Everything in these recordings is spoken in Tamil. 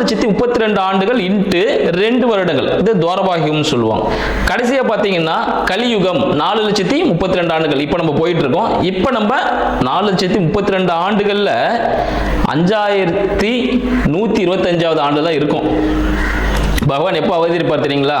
லட்சத்தி முப்பத்தி ரெண்டு ஆண்டுகள் இன்ட்டு ரெண்டு வருடங்கள். இது துவாரபாக சொல்லுவாங்க. கடைசியா பார்த்தீங்கன்னா கலியுகம் நாலு லட்சத்தி முப்பத்தி ரெண்டு ஆண்டுகள். இப்போ நம்ம போயிட்டு இருக்கோம் இப்போ நம்ம நாலு லட்சத்தி முப்பத்தி ரெண்டு ஆண்டுகள்ல அஞ்சாயிரத்தி நூத்தி இருபத்தஞ்சாவது ஆண்டு தான் இருக்கும். பகவான் எப்போ அவதரிப்பார் தெரியுங்களா?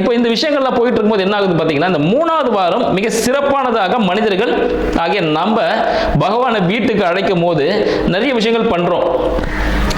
இப்போ இந்த விஷயங்கள்லாம் போயிட்டு இருக்கும்போது என்ன ஆகுது பார்த்தீங்கன்னா இந்த மூணாவது வாரம் மிக சிறப்பானதாக மனிதர்கள் ஆகிய நம்ம பகவானை வீட்டுக்கு அழைக்கும் போது நிறைய விஷயங்கள் பண்றோம்.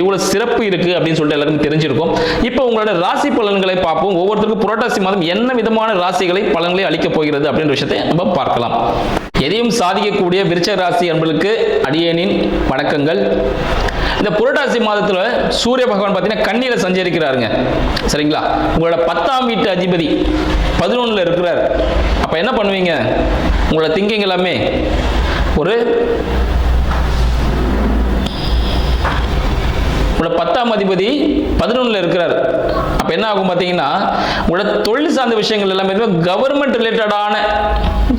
இவ்வளோ சிறப்பு இருக்கு அப்படின்னு சொல்லிட்டு எல்லாருக்கும் தெரிஞ்சிருக்கும். இப்போ உங்களோட ராசி பலன்களை பார்ப்போம். ஒவ்வொருத்தருக்கும் புரட்டாசி மாதம் என்ன விதமான ராசிகளை பலன்களை அளிக்கப் போகிறது அப்படின்ற விஷயத்தை நம்ம பார்க்கலாம். எதையும் சாதிக்கக்கூடிய விருச்ச ராசி என்பதற்கு அடியனின் வணக்கங்கள். இந்த புரட்டாசி மாதத்துல சூரிய பகவான் பார்த்தீங்கன்னா கண்ணியில் சஞ்சரிக்கிறாருங்க. சரிங்களா? உங்களோட பத்தாம் வீட்டு அதிபதி பதினொன்றில் இருக்கிறார். அப்போ என்ன பண்ணுவீங்க? உங்களோட திங்கிங் எல்லாமே ஒரு உங்களோட பத்தாம் அதிபதி பதினொன்றில் இருக்கிறார். அப்போ என்ன ஆகும் பார்த்தீங்கன்னா உங்களோட தொழில் சார்ந்த விஷயங்கள் எல்லாமே கவர்மெண்ட் ரிலேட்டடான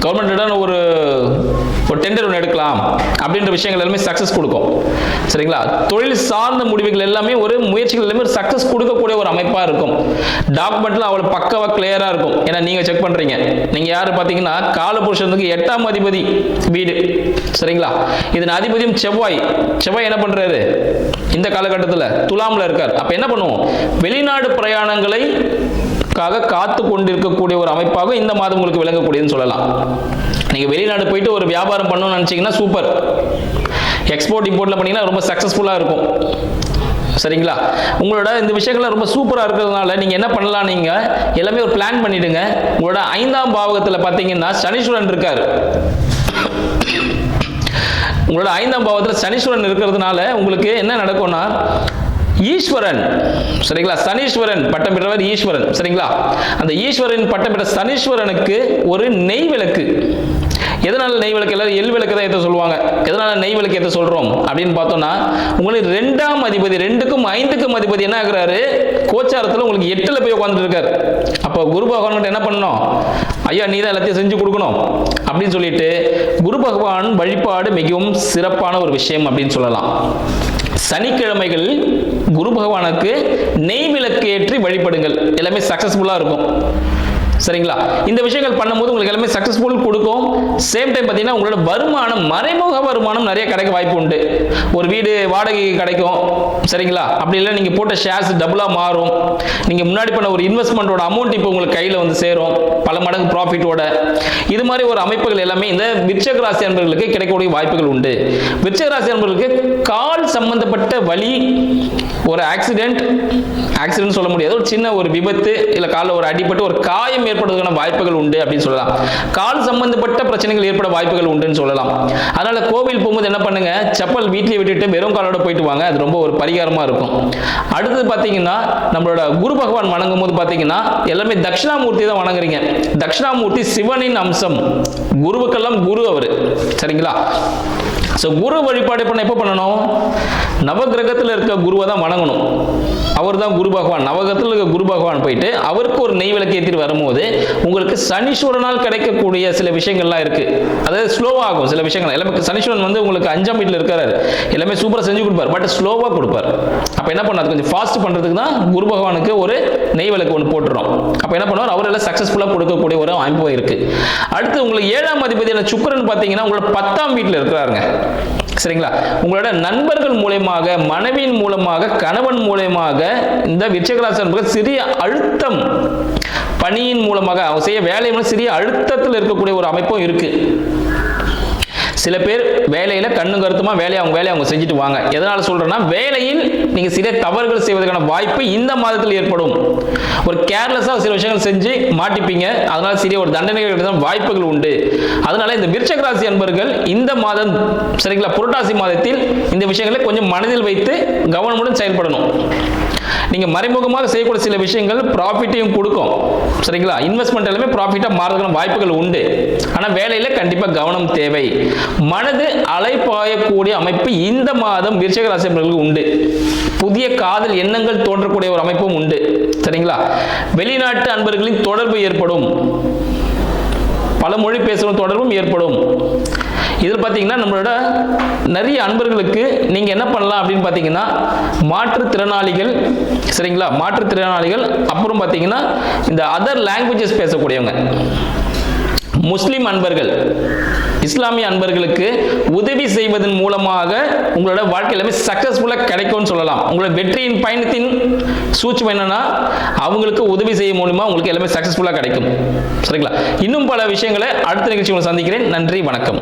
கவர்மெண்ட்டிடம் ஒரு ஒரு டெண்டர் ஒன்று எடுக்கலாம் அப்படின்ற விஷயங்கள் எல்லாமே சக்ஸஸ் கொடுக்கும். சரிங்களா? தொழில் சார்ந்த முடிவுகள் எல்லாமே ஒரு முயற்சிகள் எல்லாமே ஒரு சக்ஸஸ் கொடுக்கக்கூடிய ஒரு அமைப்பாக இருக்கும். டாக்குமெண்ட்லாம் அவ்வளோ பக்கவாக கிளியராக இருக்கும். ஏன்னா நீங்கள் செக் பண்ணுறீங்க நீங்கள் யார் பார்த்தீங்கன்னா காலபுருஷனுக்கு எட்டாம் அதிபதி வீடு. சரிங்களா? இதன் அதிபதியும் செவ்வாய். செவ்வாய் என்ன பண்ணுறாரு இந்த காலகட்டத்தில் துலாமில் இருக்கார். அப்போ என்ன பண்ணுவோம்? வெளிநாடு பிரயாணங்களை காக காத்து கொண்டிருக்கக்கூடிய ஒரு அமைப்பாக இந்த மாதம் உங்களுக்கு விளங்கக்கூடியதுன்னு சொல்லலாம். நீங்கள் வெளிநாடு போயிட்டு ஒரு வியாபாரம் பண்ணணும்னு நினச்சிங்கன்னா சூப்பர் எக்ஸ்போர்ட் இம்போர்ட்டில் பண்ணீங்கன்னா ரொம்ப சக்ஸஸ்ஃபுல்லாக இருக்கும். சரிங்களா? உங்களோட இந்த விஷயங்கள்லாம் ரொம்ப சூப்பராக இருக்கிறதுனால நீங்கள் என்ன பண்ணலாம் நீங்கள் எல்லாமே ஒரு பிளான் பண்ணிடுங்க. உங்களோட ஐந்தாம் பாவகத்தில் பார்த்தீங்கன்னா சனீஸ்வரன் இருக்கார். உங்களோட ஐந்தாம் பாவத்தில் சனீஸ்வரன் இருக்கிறதுனால உங்களுக்கு என்ன நடக்கும்னா ஈஸ்வரன். சரிங்களா? சனீஸ்வரன் பட்டம் பெற்றவர் ஈஸ்வரன். சரிங்களா? அந்த ஈஸ்வரன் பட்டம் பெற்ற சனீஸ்வரனுக்கு ஒரு நெய் விளக்கு. எதனால நெய் விளக்கு? எல்லாரும் எல் விளக்கு தான் ஏற்ற சொல்லுவாங்க. எதனால நெய் விளக்கு ஏற்ற சொல்றோம்? அப்படின்னு பார்த்தோம்னா உங்களுக்கு ரெண்டாம் அதிபதி ரெண்டுக்கும் ஐந்துக்கும் அதிபதி என்ன ஆகுறாரு? கோச்சாரத்தில் உங்களுக்கு எட்டுல போய் உட்காந்துட்டு இருக்காரு. அப்போ குரு பகவான் என்ன பண்ணணும்? ஐயா நீ தான் எல்லாத்தையும் செஞ்சு கொடுக்கணும். அப்படின்னு சொல்லிட்டு குரு பகவான் வழிபாடு மிகவும் சிறப்பான ஒரு விஷயம் அப்படின்னு சொல்லலாம். சனிக்கிழமைகளில் குரு பகவானுக்கு நெய் விளக்கு ஏற்றி வழிபடுங்கள். எல்லாமே சக்சஸ்ஃபுல்லாக இருக்கும். சரிங்களா? இந்த விஷயங்கள் பண்ணும்போது உங்களுக்கு எல்லாமே சக்ஸஸ்ஃபுல் கொடுக்கும். சேம் டைம் பார்த்தீங்கன்னா உங்களோட வருமானம் மறைமுக வருமானம் நிறைய கிடைக்க வாய்ப்பு உண்டு. ஒரு வீடு வாடகைக்கு கிடைக்கும். சரிங்களா? அப்படி இல்லை நீங்கள் போட்ட ஷேர்ஸ் டபுளாக மாறும். நீங்கள் முன்னாடி பண்ண ஒரு இன்வெஸ்ட்மெண்ட்டோட அமௌண்ட் இப்போ உங்களுக்கு கையில் வந்து சேரும். பல மடங்கு ப்ராஃபிட்டோட இது மாதிரி ஒரு அமைப்புகள் எல்லாமே இந்த விருச்சக ராசி அன்பர்களுக்கு கிடைக்கக்கூடிய வாய்ப்புகள் உண்டு. விருச்சக ராசி அன்பர்களுக்கு கால் சம்பந்தப்பட்ட வலி ஒரு ஆக்சிடென்ட் ஆக்சிடென்ட் சொல்ல முடியாது. ஒரு சின்ன ஒரு விபத்து இல்லை காலில் ஒரு அடிபட்டு ஒரு காயம் ஏற்படுவதற்கான வாய்ப்புகள் உண்டு அப்படின்னு சொல்லலாம். கால் சம்பந்தப்பட்ட பிரச்சனைகள் ஏற்பட வாய்ப்புகள் உண்டுன்னு சொல்லலாம். அதனால கோவில் போகும்போது என்ன பண்ணுங்க? செப்பல் வீட்டிலேயே விட்டுட்டு வெறும் காலோட போயிட்டு வாங்க. அது ரொம்ப ஒரு பரிகாரமா இருக்கும். அடுத்தது பார்த்தீங்கன்னா நம்மளோட குரு பகவான் வணங்கும் போது பார்த்தீங்கன்னா எல்லாமே தட்சிணாமூர்த்தி தான் வணங்குறீங்க. தட்சிணாமூர்த்தி சிவனின் அம்சம். குருவுக்கெல்லாம் குரு அவர். சரிங்களா? ஸோ குரு வழிபாடு பண்ண எப்போ பண்ணணும்? நவகிரகத்தில் இருக்க குருவை தான் வணங்கணும். அவர் தான் குரு பகவான். நவகிரகத்தில் இருக்க குரு பகவான் போயிட்டு அவருக்கு ஒரு நெய் விளக்கு ஏற்றிட்டு வரும்போது உங்களுக்கு சனீஸ்வரனால் கிடைக்கக்கூடிய சில விஷயங்கள்லாம் இருக்கு. அதாவது ஸ்லோவாக ஆகும் சில விஷயங்கள். எல்லாமே சனீஸ்வரன் வந்து உங்களுக்கு அஞ்சாம் வீட்டில் இருக்கிறார் எல்லாமே சூப்பராக செஞ்சு கொடுப்பார். பட் ஸ்லோவாக கொடுப்பார். அப்போ என்ன பண்ணாது கொஞ்சம் ஃபாஸ்ட் பண்ணுறதுக்கு தான் குரு பகவானுக்கு ஒரு நெய் விளக்கு ஒன்று போட்டுறோம். அப்போ என்ன பண்ணுவார்? அவர் எல்லாம் சக்ஸஸ்ஃபுல்லாக கொடுக்கக்கூடிய ஒரு அமைப்பு இருக்கு. அடுத்து உங்களுக்கு ஏழாம் அதிபதியான சுக்கரன் பார்த்தீங்கன்னா உங்களோட பத்தாம் வீட்டில் இருக்கிறாருங்க. சரிங்களா? உங்களோட நண்பர்கள் மூலயமாக மனைவியின் மூலமாக கணவன் மூலயமாக இந்த விருச்சகராசி சிறிய அழுத்தம் பணியின் மூலமாக அவங்க செய்ய வேலை மூலம் சிறிய அழுத்தத்தில் இருக்கக்கூடிய ஒரு அமைப்பும் இருக்கு. சில பேர் வேலையில கண்ணு கருத்துமா வேலையை அவங்க வேலையை அவங்க செஞ்சுட்டு வாங்க. எதனால சொல்றேன்னா வேலையில் நீங்க சில தவறுகள் செய்வதற்கான வாய்ப்பு இந்த மாதத்தில் ஏற்படும். ஒரு கேர்லெஸ்ஸாக சில விஷயங்கள் செஞ்சு மாட்டிப்பீங்க. அதனால சிறிய ஒரு தண்டனைகள் வாய்ப்புகள் உண்டு. அதனால இந்த விருச்சக ராசி அன்பர்கள் இந்த மாதம் சரிங்களா புரட்டாசி மாதத்தில் இந்த விஷயங்களை கொஞ்சம் மனதில் வைத்து கவனமுடன் செயல்படணும். நீங்க மறைமுகமாக செய்யக்கூடிய சில விஷயங்கள் ப்ராஃபிட்டையும் கொடுக்கும். சரிங்களா? இன்வெஸ்ட்மெண்ட் எல்லாமே ப்ராஃபிட்டாக மாறதுக்கான வாய்ப்புகள் உண்டு. ஆனால் வேலையில் கண்டிப்பாக கவனம் தேவை. மனது அலைப்பாயக்கூடிய அமைப்பு இந்த மாதம் விருச்சக ராசிபர்களுக்கு உண்டு. புதிய காதல் எண்ணங்கள் தோன்றக்கூடிய ஒரு அமைப்பும் உண்டு. சரிங்களா? வெளிநாட்டு அன்பர்களின் தொடர்பு ஏற்படும். பல மொழி பேசுகிற தொடர்பும் ஏற்படும். இதில் பார்த்தீங்கன்னா நம்மளோட நிறைய அன்பர்களுக்கு நீங்கள் என்ன பண்ணலாம் அப்படின்னு பார்த்தீங்கன்னா மாற்றுத்திறனாளிகள் சரிங்களா? மாற்றுத்திறனாளிகள் அப்புறம் பார்த்தீங்கன்னா இந்த அதர் லாங்குவேஜஸ் பேசக்கூடியவங்க. முஸ்லிம் அன்பர்கள் இஸ்லாமிய அன்பர்களுக்கு உதவி செய்வதன் மூலமாக உங்களோட வாழ்க்கை எல்லாமே சக்ஸஸ்ஃபுல்லாக கிடைக்கும்னு சொல்லலாம். உங்களோட வெற்றியின் பயணத்தின் சூட்சம் என்னன்னா அவங்களுக்கு உதவி செய்ய மூலமா உங்களுக்கு எல்லாமே சக்ஸஸ்ஃபுல்லாக கிடைக்கும். சரிங்களா? இன்னும் பல விஷயங்களை அடுத்த நிகழ்ச்சி உங்களை சந்திக்கிறேன். நன்றி வணக்கம்.